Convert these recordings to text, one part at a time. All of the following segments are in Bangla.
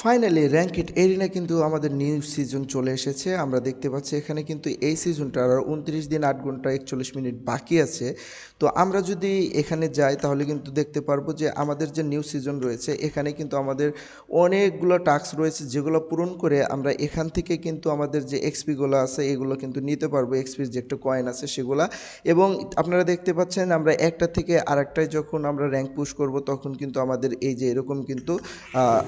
ফাইনালি র্যাঙ্কেড এরিনা কিন্তু আমাদের নিউ সিজন চলে এসেছে। আমরা দেখতে পাচ্ছি এখানে কিন্তু এই সিজনটার আর উনত্রিশ দিন আট ঘণ্টা একচল্লিশ মিনিট বাকি আছে। তো আমরা যদি এখানে যাই, তাহলে কিন্তু দেখতে পারব যে আমাদের যে নিউ সিজন রয়েছে, এখানে কিন্তু আমাদের অনেকগুলো টাস্ক রয়েছে, যেগুলো পূরণ করে আমরা এখান থেকে কিন্তু আমাদের যে এক্সপিগুলো আছে, এগুলো কিন্তু নিতে পারব এক্সপির যে একটা কয়েন আছে সেগুলা। এবং আপনারা দেখতে পাচ্ছেন আমরা একটা থেকে আরেকটায় যখন আমরা র্যাঙ্ক পুশ করব, তখন কিন্তু আমাদের এই যে এরকম কিন্তু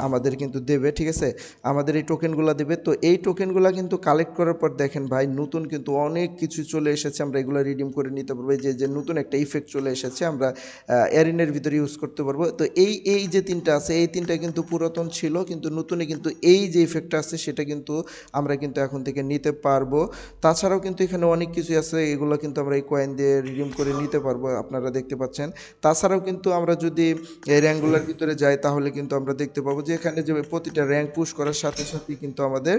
আমাদের কিন্তু দেবে, ঠিক আছে? আমাদের এই টোকেনগুলো দেবে। তো এই টোকেনগুলো কিন্তু কালেক্ট করার পর দেখেন ভাই, নতুন কিন্তু অনেক কিছু চলে এসেছে, আমরা এগুলো রিডিম করে নিতে পারব। যে যে নতুন একটা ইফেক্ট চলে এসেছে, আমরা এরিনের ভিতরে ইউজ করতে পারব। তো এই এই যে তিনটা আছে, এই তিনটা কিন্তু পুরাতন ছিল, কিন্তু নতুনে কিন্তু এই যে ইফেক্টটা আছে, সেটা কিন্তু আমরা কিন্তু এখন থেকে নিতে পারব। তাছাড়াও কিন্তু এখানে অনেক কিছু আছে, এগুলো কিন্তু আমরা এই কয়েন দিয়ে রিডিম করে নিতে পারব, আপনারা দেখতে পাচ্ছেন। তাছাড়াও কিন্তু আমরা যদি এই র্যাঙ্কগুলোর ভিতরে যাই, তাহলে কিন্তু আমরা দেখতে পাবো যে এখানে যে প্রতিটা র্যাঙ্ক পুশ করার সাথে সাথে কিন্তু আমাদের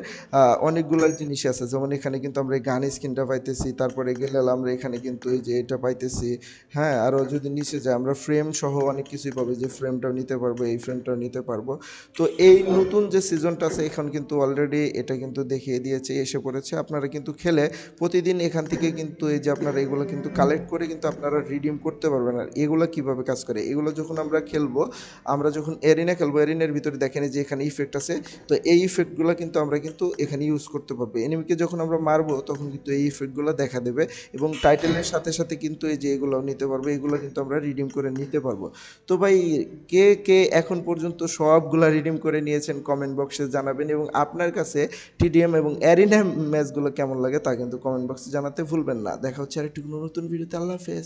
অনেকগুলো জিনিস আছে। যেমন এখানে কিন্তু আমরা গান স্কিনটা পাইতেছি, তারপরে গেলে আমরা এখানে কিন্তু এই যে এটা পাইতেছি। হ্যাঁ আরও যদি নিচে যাই, আমরা ফ্রেম সহ অনেক কিছুই পাবো যে ফ্রেমটাও নিতে পারব, এই ফ্রেমটাও নিতে পারব। তো এই নতুন যে সিজনটা আছে, এখন কিন্তু অলরেডি এটা কিন্তু দেখিয়ে দিয়েছে, এসে পড়েছে। আপনারা কিন্তু খেলে প্রতিদিন এখান থেকে কিন্তু এই যে আপনারা এগুলো কিন্তু কালেক্ট করে কিন্তু আপনারা রিডিম করতে পারবেন। আর এগুলো কীভাবে কাজ করে? এগুলো যখন আমরা খেলব, আমরা যখন এরিনা খেলব, এরিনার ভিতরে দেখেন যে এখানে ইফেক্ট আছে, তো এই ইফেক্টগুলো কিন্তু আমরা কিন্তু এখানে ইউজ করতে পারব। এনিমিকে যখন আমরা মারবো, তখন কিন্তু এই ইফেক্টগুলো দেখা দেবে এবং টাইটেলের সাথে সাথে কিন্তু এই যে এগুলো নিতে পারব, এগুলো কিন্তু আমরা রিডিম করে নিতে পারব। তো ভাই, কে কে এখন পর্যন্ত সবগুলা রিডিম করে নিয়েছেন কমেন্ট বক্সে জানাবেন এবং আপনার কাছে টিডিএম এবং অ্যারিনা ম্যাচগুলো কেমন লাগে তা কিন্তু কমেন্ট বক্সে জানাতে ভুলবেন না। দেখা হচ্ছে আরেকটু নতুন ভিডিওতে আল্লাহ হাফেজ।